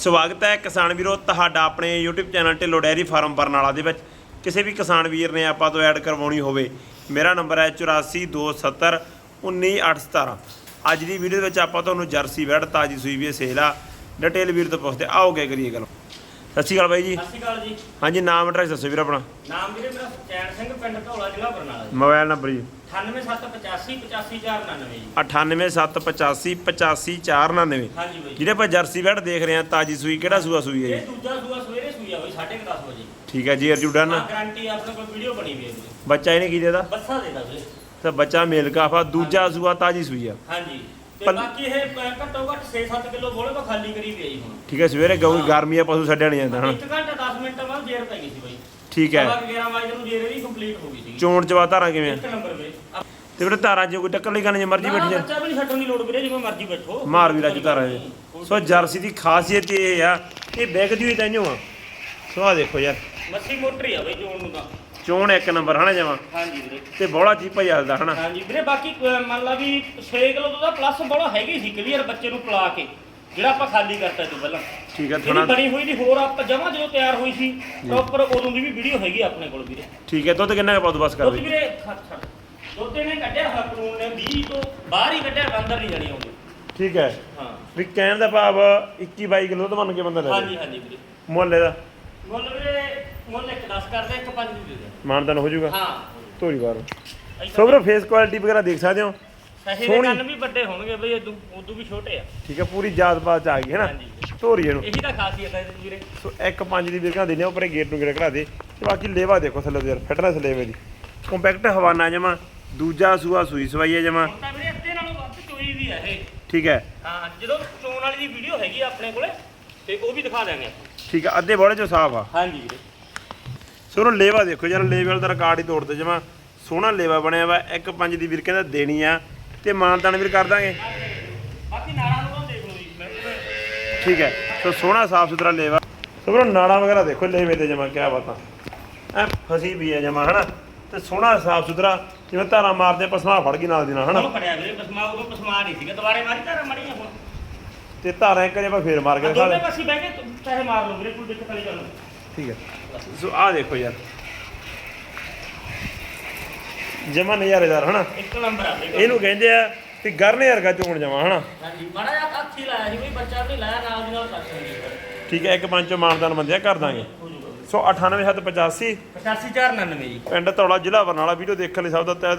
ਸਵਾਗਤ ਹੈ ਕਿਸਾਨ ਵੀਰੋ ਤੁਹਾਡਾ ਆਪਣੇ YouTube channel Dhillon dairy farm Barnala ਦੇ ਵਿੱਚ। ਕਿਸੇ ਵੀ ਕਿਸਾਨ ਵੀਰ ਨੇ ਆਪਾਂ ਤੋਂ ਐਡ ਕਰਵਾਉਣੀ ਹੋਵੇ, ਮੇਰਾ ਨੰਬਰ ਹੈ 8427 19817 ਅੱਜ ਦੀ ਵੀਡੀਓ ਦੇ ਵਿੱਚ ਆਪਾਂ ਤੁਹਾਨੂੰ ਜਰਸੀ ਵੈੜ ਤਾਜੀ ਸੂਈ ਵੀ ਸੇਲ ਆ, ਡਿਟੇਲ ਵੀਰ ਤੋਂ ਪੁੱਛਦੇ ਆਓਗੇ ਕਰੀਏ ਗੱਲ। ਸਤਿ ਸ਼੍ਰੀ ਅਕਾਲ ਬਾਈ ਜੀ। ਸਤਿ ਸ਼੍ਰੀ ਅਕਾਲ ਜੀ। ਹਾਂਜੀ ਨਾਮ ਐਡਰੈਸ ਦੱਸੋ ਵੀਰ ਆਪਣਾ। ਨਾਮ ਵੀਰੇ ਮੇਰਾ ਚੈਨ ਸਿੰਘ ਪਿੰਡ ਧੌਲਾ ਜ਼ਿਲ੍ਹਾ ਬਰਨਾਲਾ ਜੀ। ਮੋਬਾਈਲ ਨੰਬਰ ਜੀ। 98785 85499 ਜੀ। 98785 85499 ਹਾਂਜੀ ਬਾਈ। ਜਿਹੜੇ ਆਪਾਂ ਜਰਸੀ ਵੈੜ ਦੇਖ ਰਹੇ ਆ ਤਾਜੀ ਸੂਈ ਕਿਹੜਾ ਸੂਆ ਸੂਈ ਹੈ ਇਹ ਜੀ ਦੂਜਾ ਸੂਆ ਸਵੇਰੇ ਸੂਈ ਆ ਬਾਈ 10:30 ਵਜੇ। ਠੀਕ ਹੈ ਜੀ ਅਰਜੂ ਡਨ। ਹਾਂ ਗਾਰੰਟੀ ਆਪਣੇ ਕੋਲ ਵੀਡੀਓ ਬਣੀ ਹੋਈ ਹੈ ਬੱਚਾ ਇਹਨੇ ਕੀ ਦੇਦਾ? ਬੱਸਾ ਦੇਦਾ ਵੀਰੇ। ਤਾਂ ਬੱਚਾ ਮੇਲ ਕਾਫਾ ਦੂਜਾ ਸੂਆ ਤਾਜੀ ਸੂਈ ਆ। ਹਾਂਜੀ। ਤੇ ਪਲ- ਬਾਕੀ ਇਹ ਪ- ਘੱਟੋ ਘੱਟ 6-7 ਕਿਲੋ ਬੋਲੇ ਤੋਂ ਖਾਲੀ ਕਰੀ ਪਈ ਜੀ ਹੁਣ। ਠੀਕ ਹੈ ਸਵੇਰੇ ਗਊ ਗਰਮੀ ਆ ਪਸ਼ੂ ਛੱਡਿਆ ਨਹੀਂ ਜਾਂਦਾ ਹਨਾ? 1 ਘੰਟਾ 10 ਮਿੰਟ ਬਾਅਦ ਜੇਰ ਪੈ ਗਈ ਸੀ ਬਾਈ। ਠੀਕ ਹੈ। ਸਵਾ ਕੁ 11 ਵਜੇ ਨੂੰ ਜੇਰ ਇਹਦੀ ਕੰਪਲੀਟ ਹੋ ਗਈ ਸੀ। ਚੋਣ ਚਵਾ ਧਾਰਾਂ ਕਿਵੇਂ? ਆ? ਇੱਕ ਨੰਬਰ ਵੀਰੇ ਤੇ ਵੀਰੇ ਧਾਰਾਂ ਜੇ ਕੋਈ ਟੱਕਰ ਲਈ ਕਰਨੀ ਜੇ ਮਰਜ਼ੀ ਬੈਠੀ ਜਾ ਬੱਚਾ ਵੀ ਨਹੀਂ ਛੱਡਣ ਦੀ ਲੋੜ ਵੀਰੇ ਜਿਵੇਂ ਮਰਜ਼ੀ ਬੈਠੋ। ਮਾਰ ਵੀ ਰਾਜੂ ਧਾਰਾਂ ਜੇ ਸੋ ਜਰਸੀ ਦੀ ਖਾਸੀਅਤ ਇਹ ਆ ਕਿ ਬੈਗਦੀ ਹੋਈ ਤੈਨੂੰ ਆ। ਸੋ ਆ ਦੇਖੋ ਯਾਰ। ਮੱਛੀ ਮੋਟਰੀ ਆ ਬਾਈ ਜੋਣ ਨੂੰ ਤਾਂ। ਚੋਣ ਇੱਕ ਨੰਬਰ ਹਨਾ ਜਮਾ? ਹਾਂਜੀ ਵੀਰੇ। ਤੇ ਬੋਲਾ ਚੀਪਾ ਚੱਲਦਾ ਹਨਾ? ਹਾਂਜੀ ਵੀਰੇ ਬਾਕੀ ਅਹ, ਮੰਨ ਲਾ ਵੀ 6 ਕਿਲੋ ਤੋਂ ਦਾ ਪਲੱਸ ਬੋਲਾ ਹੈਗੀ ਸੀ ਕਲੀਅਰ ਬੱਚੇ ਨੂੰ ਪਲਾ ਕੇ ਜਿਹੜਾ ਆਪਾਂ ਖਾਲੀ ਕਰਤਾ ਸੀ ਪਹਿਲਾਂ। ਠੀਕ ਹੈ ਇਹਦੀ ਥੋੜਾ ਬਣੀ ਹੋਈ ਦੀ ਹੋਰ ਆਪਾਂ ਜਮਾ ਜਦੋਂ ਤਿਆਰ ਹੋਈ ਸੀ ਪ੍ਰੋਪਰ ਉਦੋਂ ਦੀ ਵੀ ਵੀਡੀਓ ਹੈਗੀ ਆਪਣੇ ਕੋਲ ਵੀਰੇ। ਠੀਕ ਹੈ ਦੁੱਧ ਕਿੰਨਾ ਕੁ ਪਾਉ ਬਸ ਕਰ ਦੁੱਧ ਵੀਰੇ ਛੱਡ ਛੱਡ ਦੁੱਧ ਇਹਨੇ ਕੱਢਿਆ ਹਕਰੂਨ ਨੇ 20 ਤੋਂ ਬਾਹਰ ਹੀ ਕੱਢਿਆ ਅੰਦਰ ਨਹੀਂ ਜਾਣੀ ਆਉਂਦੀ। ਠੀਕ ਹੈ ਹਾਂ। ਵੀ ਕਹਿਣ ਦਾ ਭਾਵ 21 22 ਕਿਲੋ ਦੁੱਧ ਮੰਨ ਕੇ ਬੰਦਾ ਲੈ ਹਾਂਜੀ ਹਾਂਜੀ ਵੀਰੇ। ਮੁੱਲ ਦਾ ਮੁੱਲ ਵੀਰੇ ਮੁੱਲ ਇੱਕ 10 ਕਰਦੇ ਇੱਕ 5 ਦੇ ਦੇ। ਮਾਨਦਨ ਹੋ ਜਾਊਗਾ? ਹਾਂ। ਧੋਰੀ ਵਾਰ ਸੋ ਵੀਰੇ ਫੇਸ ਕੁਆਲਿਟੀ ਵਗੈਰਾ ਦੇਖ ਸਕਦੇ ਹੋ? ਸਹੀ ਦੇ ਸੋਹਣੀ। ਕੰਨ ਵੀ ਵੱਡੇ ਹੋਣਗੇ ਬਈ ਇਦੋਂ ਉਦੋਂ ਵੀ ਛੋਟੇ ਆ। ਠੀਕ ਹੈ ਪੂਰੀ ਜਾਤ ਪਾਤ ਚ ਆ ਗਈ ਹੈ ਨਾ? ਹਾਂਜੀ। ਧੋਰੀ ਇਹਨੂੰ। ਇਹੀ ਤਾਂ ਖਾਸੀਅਤ ਹੈ ਇਹਦੀ ਵੀਰੇ। ਸੋ ਇੱਕ ਪੰਜ ਦੀ ਵਿਰਕਾਂ ਦਿੰਦੇ ਉੱਪਰੇ ਗੇਟ ਨੂੰ ਗੇਟ ਕਢਾ ਦੇ। ਤੇ ਬਾਕੀ ਲੇਵਾ ਦੇਖੋ ਥੱਲੇ ਯਾਰ ਫਿਟਨੈਸ ਲੇਵੇ ਦੀ ਕੰਪੈਕਟ ਹਵਾਨਾ ਜਮਾ ਦੂਜਾ ਸੂਆ ਸੂਈ ਸਵਾਈ ਹੈ ਜਮਾ। ਹੁਣ ਤਾਂ ਵੀਰੇ ਅੱਧੇ ਨਾਲੋਂ ਵੱਧ ਚੋਈ ਵੀ ਆ ਇਹ। ਠੀਕ ਹੈ। ਹਾਂ ਜਦੋਂ ਚੋਣ ਵਾਲੀ ਦੀ ਵੀਡੀਓ ਹੈਗੀ ਆ ਆਪਣੇ ਕੋਲੇ ਤੇ ਉਹ ਵੀ ਦਿਖਾ ਦਾਂਗੇ ਠੀਕ ਹੈ ਅੱਧੇ ਬੋਲੇ ਚੋਂ ਸਾਫ਼ ਆ। ਹਾਂਜੀ ਵੀਰੇ। ਸੋ ਉਹਨੂੰ ਲੇਵਾ ਦੇਖੋ ਯਾਰ ਲੇਵੇ ਵਾਲਾ ਦਾ ਰਿਕਾਰਡ ਹੀ ਤੋੜਦੇ ਜਮਾ ਸੋਹਣਾ ਲੇਵਾ ਬਣਿਆ ਵਾ ਇੱਕ ਪੰਜ ਦੀ ਵਿਰਕਾਂ ਦਾ ਦੇਣੀ ਆ ਤੇ ਮਾਨਤਾਨ ਵੀਰ ਕਰ ਦਾਂਗੇ। ਬਾਕੀ ਨਾਲਾਂ ਨੂੰ ਦੇਖ ਲਓ ਜੀ ਠੀਕ ਹੈ ਸੋ ਸੋਹਣਾ ਸਾਫ਼ ਸੁਥਰਾ ਲੇਵਾ। ਸੋ ਵੀਰੋ ਨਾੜਾ ਵਗੈਰਾ ਦੇਖੋ ਲੇਵੇ ਤੇ ਜਮਾ ਕਿਆ ਬਾਤਾਂ। ਐ ਫਸੀ ਵੀ ਹੈ ਜਮਾ ਹਨਾ? ਤੇ ਸੋਹਣਾ ਸਾਫ਼ ਸੁਥਰਾ ਜਿਵੇਂ ਧਾਰਾਂ ਮਾਰਦੇ ਪਸਮਾ ਫੜ ਗਈ ਨਾਲ ਦੀ ਨਾਲ ਹਨਾ? ਉਹ ਫੜਿਆ ਵੀਰੇ ਪਸਮਾ ਉਦੋਂ ਪਸਮਾ ਨਹੀਂ ਸੀਗਾ। ਦੁਬਾਰੇ ਮਾਰੀ ਧਾਰਾ ਮੜੀਆਂ ਹੁਣ ਤੇ ਧਾਰਾਂ ਇੱਕ ਵਾਰੀ ਆਪਾਂ ਫੇਰ ਮਾਰ ਕੇ ਆ ਦਿਖਾ ਦੋਨੇ ਦੇ। ਪਾਸੇ ਬਹਿ ਕੇ ਚਾਹੇ ਮਾਰ ਲਓ ਵੀਰੇ ਕੋਈ ਦਿੱਕਤ ਨਹੀਂ। ਚੱਲੋ ਠੀਕ ਹੈ। ਸੋ ਆਹ ਦੇਖੋ ਯਾਰ। ਜਮਾ ਨਜ਼ਾਰੇਦਾਰ ਹਨਾ? ਇੱਕ ਨੰਬਰ ਆ ਇਹਨੂੰ ਕਹਿੰਦੇ ਆ ਵੀ ਗਰਨੇ ਵਰਗਾ ਚੋਣ ਜਾਵਾਂ ਹਨਾ? ਹਾਂਜੀ ਬੜਾ ਜਿਹਾ ਹੱਥ ਹੀ ਲਾਇਆ ਸੀ ਵੀ ਬੱਚਾ ਵੀ ਲਾਇਆ ਨਾਲ ਦੀ ਨਾਲ ਕਰ ਸਕਦੇ ਠੀਕ ਹੈ ਇੱਕ ਪੰਜ ਚੋਂ ਮਾਨਦਾਨ ਬੰਦਿਆ ਕਰ ਦਾਂਗੇ। ਹੋ ਜੂਗਾ ਸੋ 98785 85499 ਜੀ। ਪਿੰਡ ਧੌਲਾ ਜ਼ਿਲ੍ਹਾ ਬਰਨਾਲਾ ਵੀਡੀਓ ਦੇਖਣ ਲਈ ਸਭ ਦਾ ਤਹਿ